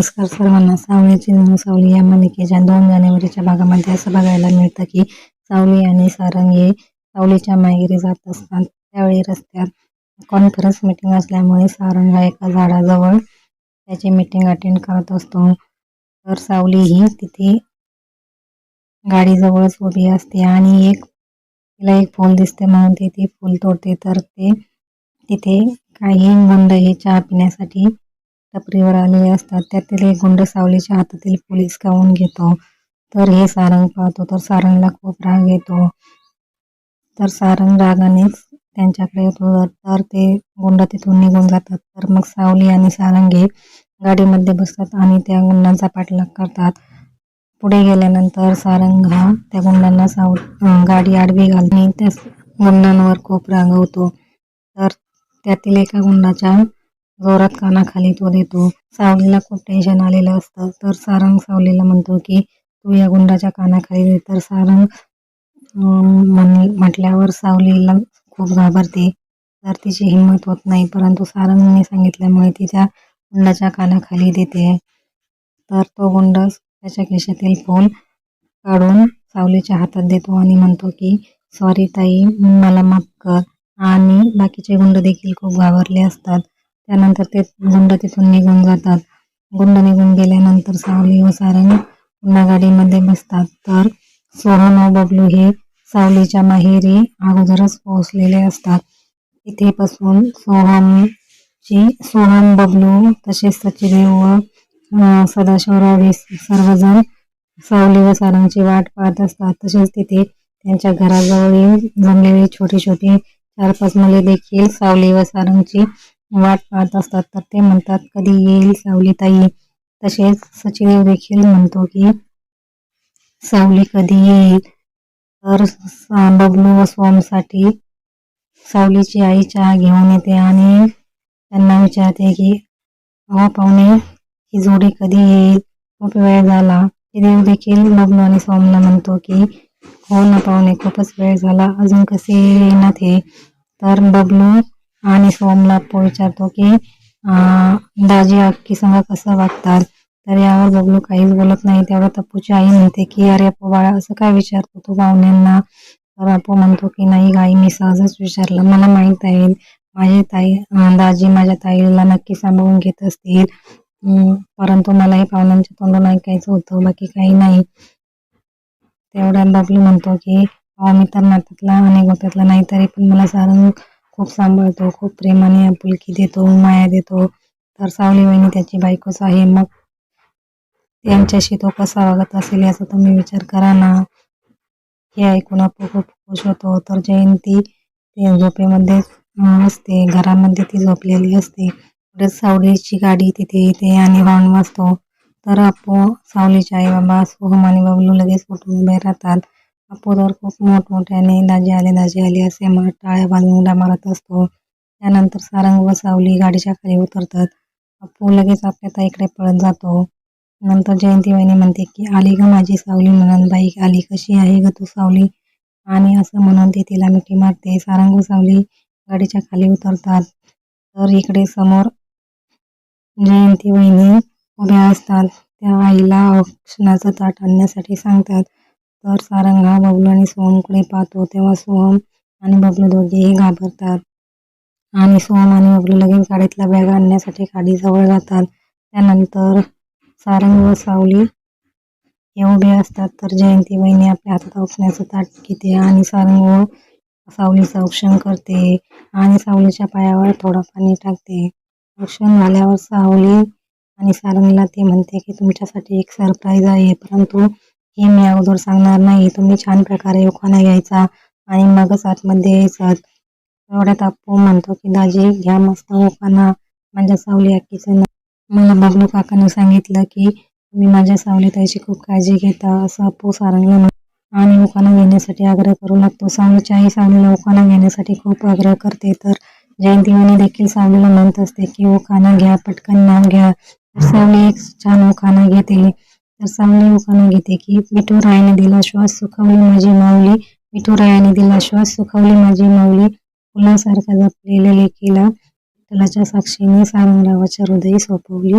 नमस्कार सर्वांना. सावलीची नऊ सावली या मालिकेच्या दोन जानेवारीच्या भागामध्ये असं बघायला मिळतं की सावली आणि सारंग हे सावलीच्या माहेरी जात असतात. त्यावेळी रस्त्यात कॉन्फरन्स मीटिंग असल्यामुळे सारंग हा एका झाडाजवळ त्याची मीटिंग अटेंड करत असतो. तर सावली ही तिथे गाडीजवळच उभी असते आणि एक तिला एक फूल दिसते म्हणून ती ती फूल तोडते. तर ते तिथे काही गुंड हे चहा पिण्यासाठी टपरीवर आलेले असतात. त्यातील एक गुंड सावलीच्या हातातील पोलीस कावून घेतो. तर हे सारंग पाहतो. तर सारंगला खूप राग येतो. तर सारंग रागानेच त्यांच्याकडे येतो. तर ते गुंड तिथून निघून जातात. तर मग सावली आणि सारंग हे गाडीमध्ये बसतात आणि त्या गुंडांचा पाठलाग करतात. पुढे गेल्यानंतर सारंग हा त्या गुंडांना साव गाडी आडवी घालणे त्या गुंडांवर खूप रागवतो तर त्यातील एका गुंडाच्या जोरात कानाखाली तो देतो. सावलीला खूप टेन्शन आलेलं असतं. तर सारंग सावलीला म्हणतो की तू या गुंडाच्या कानाखाली दे. तर सारंग म्हटल्यावर सावलीला खूप घाबरते. तर तिची हिंमत होत नाही. परंतु सारंगने सांगितल्यामुळे ती त्या गुंडाच्या कानाखाली देते. तर तो गुंड त्याच्या खिशातील फोन काढून सावलीच्या हातात देतो आणि म्हणतो की सॉरी ताई मला माफ कर. आणि बाकीचे गुंड देखील खूप घाबरले असतात. त्यानंतर ते गुंड तिथून निघून जातात. गुंड निघून गेल्यानंतर सावली व सारंग पुन्हा गाडीमध्ये बसतात. तर सोहन व बबलू हे सावलीच्या माहेरी अगोदरच पोहोचलेले असतात. तिथे सोहमची सोहम बबलू तसेच सचिदेव व सदाशिवराव हे सर्वजण सावली व सारंगची वाट पाहत असतात. तसेच तिथे त्यांच्या घराजवळील जमलेली छोटी छोटी चार पाच मुले देखील सावली व सारंगची वाट पाहत असतात तर ते म्हणतात कधी येईल सावली ताई तसेच सचिदेव देखील म्हणतो की सावली कधी येईल? तर बबलू व सोमसाठी सावलीची आई चहा घेऊन येते आणि त्यांना विचारते की अहो पाहुणे ही जोडी कधी येईल? खूप वेळ झाला. देव देखील बबलू आणि सोमला म्हणतो की हो ना पाहुणे खूपच वेळ झाला. अजून कसे येणार हे तर बबलू आणि सोमला विचारतो की दाजी अक्की संग कसं वागतात? तर यावर बबलू काहीच बोलत नाही. तेव्हा तप्पूची आई म्हणते की अरे अप्पू बाळा असं काय विचारतो तू पाहुण्यांना? तर अप्पू म्हणतो की नाही गाई मी सहजच विचारलं. मला माहीत आहे. माझी ताई दाजी माझ्या ताईला नक्की सांभाळून घेत असतील. परंतु मलाही पाहुण्यांच्या तोंडून ऐकायचं होतं. बाकी काही नाही. तेवढ्यात बबलू म्हणतो की अहो मी तर नात्यातला आणि गोत्यातला नाही तरी पण मला सारंग खूप सांभाळतो खूप प्रेमाने आपुलकी देतो माया देतो. तर सावली वहिनी त्याची बायकोच आहे? मग त्यांच्याशी तो कसा वागत असेल याचा तुम्ही विचार करा ना. हे ऐकून आपण खूप खुश होतो. तर जयंती ते झोपेमध्ये असते. घरामध्ये ती झोपलेली असते. पुढे सावलीची गाडी तिथे येते आणि हॉर्न वाजतो तर आपो सावलीचे आई बाबा सोहम आणि बबलू लगेच उठून उभे राहतात. आपू खूप मोठमोठ्याने दाजी आले दाजी आले असे म्हणत टाळ्या बांधून उड्या मारत असतो. त्यानंतर सारंग व सावली गाडीच्या खाली उतरतात. अप्पू लगेच आपल्या ताईकडे पळत जातो. नंतर जयंती वहिनी म्हणते की आली ग माझी सावली म्हणून बाई आली कशी आहे ग तू सावली? आणि असं म्हणून ती तिला मिठी मारते. सारंग व सावली गाडीच्या खाली उतरतात. तर इकडे समोर जयंती वहिनी उभ्या असतात. त्या आईला औक्षणाचं ताट आणण्यासाठी सांगतात. तर सारंग हा बबलू आणि सोहमकडे पाहतो तेव्हा सोहम आणि बबलू दोघेही घाबरतात. आणि सोहम आणि बबलू लगेच गाडीतला बॅग आणण्यासाठी गाडीजवळ जातात. त्यानंतर सारंग व सावली हे उभे असतात. तर जयंती बहिणी आपल्या हातात औक्षणाचं ताट घेते आणि सारंग व सावलीचं औक्षण करते आणि सावलीच्या पायावर थोडं पाणी टाकते. औक्षण झाल्यावर सावली आणि सारंगला ते म्हणते की तुमच्यासाठी एक सरप्राईज आहे. परंतु हे मी अगोदर सांगणार नाही. तुम्ही छान प्रकारे उखाणा घ्यायचा आणि मगच आतमध्ये यायचा. एवढ्यात आपू म्हणतो की दाजी घ्या मस्त उखाणा. माझ्या सावली अक्कीचं मला बबलू काकाने सांगितलं की तुम्ही माझ्या सावली ताईची खूप काळजी घेता असं अप्पू सारंगला आणि उखाणा घेण्यासाठी आग्रह करू लागतो. सावलीच्या आई सावलीला उखाणा घेण्यासाठी खूप आग्रह करते. तर जयंतीवाणी देखील सावलीला म्हणत असते की उखाणा घ्या पटकन नाव घ्या. सावली एक छान उखाणा घेते. तर सावली उखाणा घेते की विठुरायाने दिला श्वास सुखवली माझी माऊली. विठुरायाने दिला श्वास सुखवली माझी माऊली. फुलासारखा जपलेल्या लेखीला विठ्ठलाच्या साक्षीने सारंगरावाच्या हृदयी सोपवली.